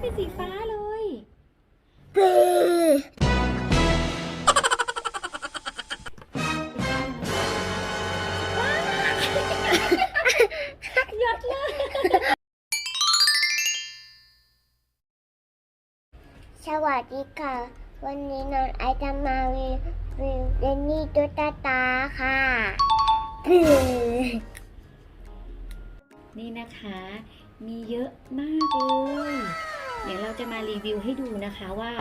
เป็นสีฟ้าเลยหยดเลยสวัสดีค่ะ วันนี้น้องไอจะมารีวิวเดนนี่ตุ๊กตาค่ะนี่นะคะ มีเยอะมากเลย เดี๋ยวเราจะมารีวิวให้ดูนะคะว่า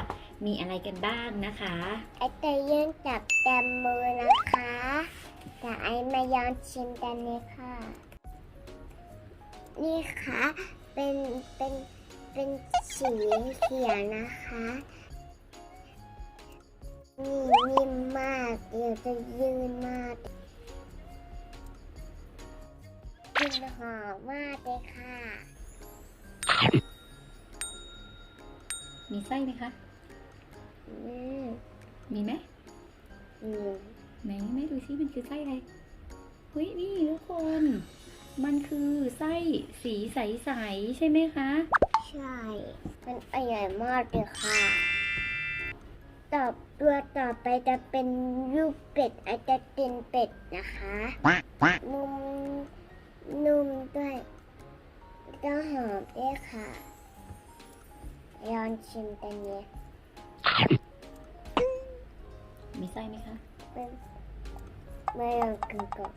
มีอะไรกันบ้างนะคะไอจะยืนจับแตมมือนะคะแต่ไอมายอนชิมกันเลยค่ะ นี่ค่ะเป็นเป็นเป็นสีเขียวนะคะนี่นิ่มมากเดี๋ยวจะยืนมากกลินหอมมากเลยค่ะ มีไส้ไหมคะอืมมีไหมอืมไหนแม่ดูซิมันคือไส้อะไรเฮ้ยนี่ทุกคน มันคือไส้สีใสๆใช่ไหมคะ ใช่ มันอร่อยมากเลยค่ะต่อตัวต่อไปจะเป็นลูกเป็ดอาจจะเป็นเป็ดนะคะ quack quack นุ่มนุ่มด้วยก็หอมด้วยค่ะ ลองชิมกันเนี่ยมีไส้ไหมคะเป็นไม่ลองกินก่อน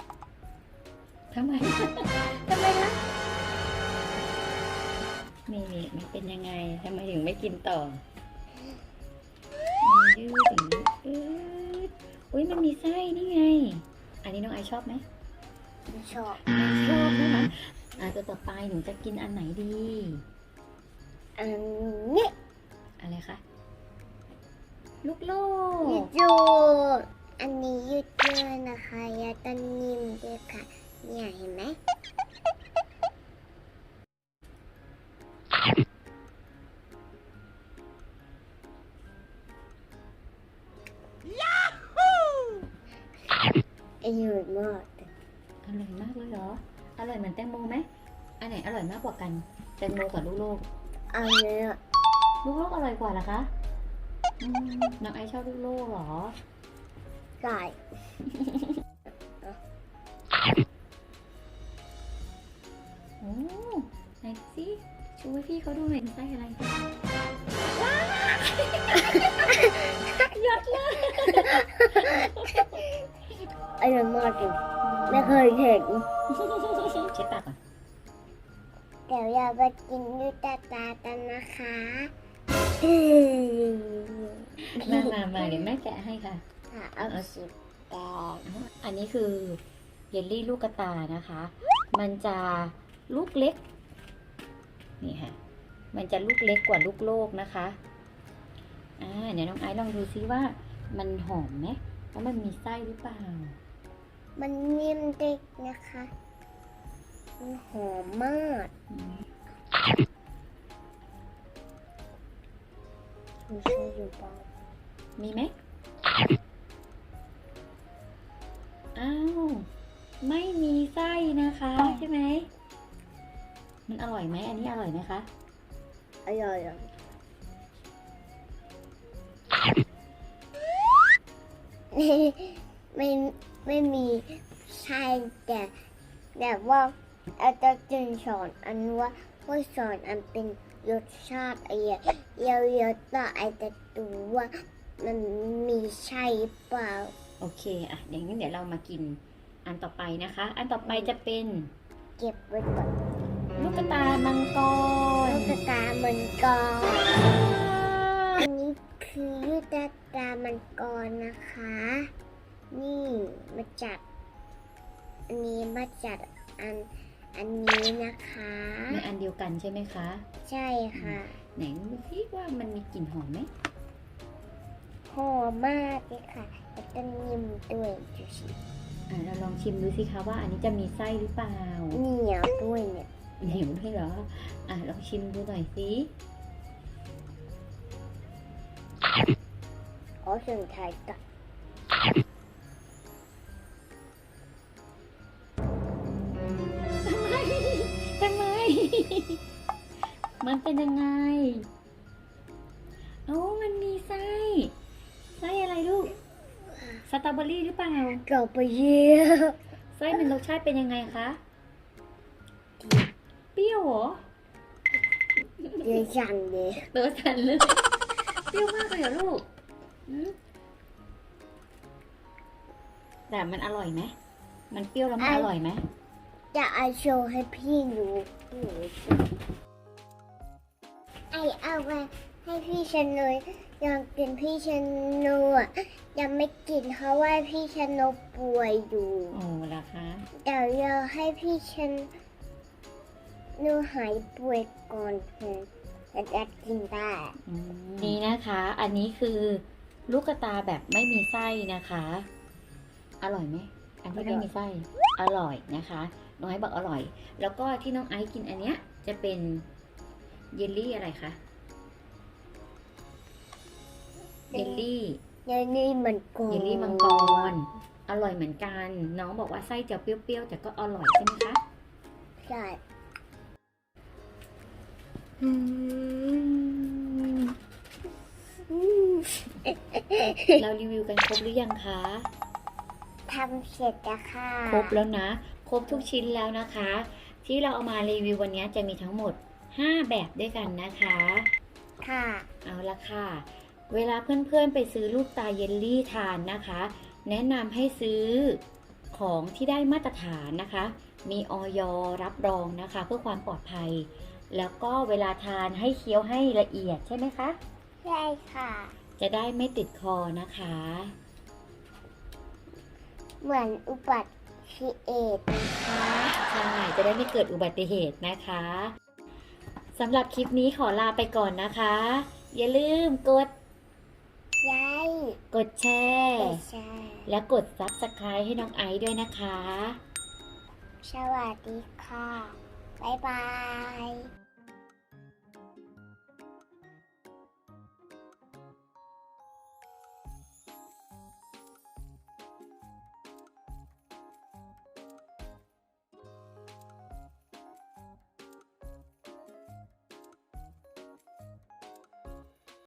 ทำไม ทำไมคะนี่นี่มันเป็นยังไงทำไมถึงไม่กินต่อมันยืดอย่างนี้อืดอุ้ยมันมีไส้นี่ไง อันนี้น้องไอชอบไหมไม่ชอบ ชอบนะคะอะต่อไปหนูจะกินอันไหนดี อันนี้อะไรคะ ลูกโลยืกดยูอันนี้ยืดเยืดนะคะยาตันนิ่มด้วยค่ะ เนี่ยเห็นไหมอร่อยมากอร่อยมากเลยเหรอ อร่อยเหมือนแตงโมไหม อันไหนอร่อยมากกว่ากัน แตงโมกับลูกโลก อันนี้ลูกโลกอร่อยกว่าเหรอคะอืมน้องไอชอบลูกโลกเหรอ ไก่โอ้ไหนสิช่วยพี่เขาดูหน่อยไส้อะไรหยดเลยอร่อยมากจริงไม่เคยเห็นเช็ดปากก่อน เดี๋ยวเราไปกินด้วยตาตากันนะคะมามามาเดี๋ยวแม่แกะให้ค่ะค่ะเอาสิบแปดอันนี้คือเยลลี่ลูกกระตานะคะ มันจะลูกเล็ก นี่ค่ะ มันจะลูกเล็กกว่าลูกโลกนะคะ อ่า เดี๋ยวน้องไอซ์ลองดูซิว่ามันหอมไหมแล้วมันมีไส้หรือเปล่า มันนิ่มเด็กนะคะ มันหอมมากอืมมีช่วยอยู่เปล่ามีไหมอ้าว ไม่มีไส้นะคะใช่ไหม มันอร่อยไหม อันนี้อร่อยไหมคะ อร่อยอะไม่ไม่ไม่มีใช่แต่แบบว่า อาจจะจึงสอนอันว่าว่าสอนอันเป็นรสชาติอะไรเยอะๆต่ออาจจะดูว่ามันมีใช่เปล่า โอเคอะอย่างนี้เดี๋ยวเรามากินอันต่อไปนะคะ อันต่อไปจะเป็นเก็บไว้ก่อนลูกกระตามังกรลูกตามันกรอันนี้คือลูกตามันกรนะคะ นี่มาจัดอันนี้มาจัดอัน อันนี้นะคะ ในอันเดียวกันใช่ไหมคะ ใช่ค่ะ ไหนดูซิว่ามันมีกลิ่นหอมไหมหอมมากเลยค่ะแล้วก็นิ่มด้วยดูสิอะเราลองชิมดูสิคะว่าอันนี้จะมีไส้หรือเปล่าเหนียวด้วยเนี่ยเหนียวด้วยเหรออะลองชิมดูหน่อยสิขอเสียงไทยก่อน มทำไมมมันเป็นยังไง โอ้ มันมีไส้ ไส้อะไรลูก สตรอเบอรี่หรือเปล่าเราไปเยี่ยมไส้มันรสชาติเป็นยังไงคะ เปรี้ยวเหรอเดี๋ยวสั่งเลยตัวสั่นเลย เปรี้ยวมากเลยเหรอลูกอืมแต่มันอร่อยไหม มันเปรี้ยวแล้วมันอร่อยไหม จะเอาโชว์ให้พี่ดูไอเอาไปให้พี่ชนยยังกินพี่ชนยยังไม่กินเพราะว่าพี่ชนยป่วยอยู่โอ้ล่ะคะเดี๋ยวเราให้พี่ชนนูหายป่วยก่อนเถอะจะได้กินได้นี่นะคะ อันนี้คือลูกกระตาแบบไม่มีไส้นะคะ อร่อยไหมอันที่ไม่มีไส้ อร่อยนะคะ น้องไอซ์บอกอร่อย แล้วก็ที่น้องไอซ์กินอันเนี้ยจะเป็นเยลลี่อะไรคะเยลลี่เดี๋ยวนี้มันกเยลลี่มังกร อร่อยเหมือนกัน น้องบอกว่าไส้จะเปรี้ยวๆแต่ก็อร่อยใช่ไหมคะใช่เรารีวิวกันครบหรือยังคะทำเสร็จแล้วค่ะ ครบแล้วนะ ครบทุกชิ้นแล้วนะคะ ที่เราเอามารีวิววันนี้จะมีทั้งหมด 5 แบบด้วยกันนะคะ ค่ะ เอาละค่ะ เวลาเพื่อนๆไปซื้อลูกตาเยลลี่ทานนะคะ แนะนำให้ซื้อของที่ได้มาตรฐานนะคะ มีออยรับรองนะคะ เพื่อความปลอดภัย แล้วก็เวลาทานให้เคี้ยวให้ละเอียดใช่ไหมคะ ใช่ค่ะ จะได้ไม่ติดคอนะคะ เหมือนอุบัติ เหตุนะคะใช่จะได้ไม่เกิดอุบัติเหตุนะคะสำหรับคลิปนี้ขอลาไปก่อนนะคะ อย่าลืมกดยายกดแชร์ไม่ใช่และกด Subscribe ให้น้องไอซ์ด้วยนะคะ สวัสดีค่ะ บ๊ายบาย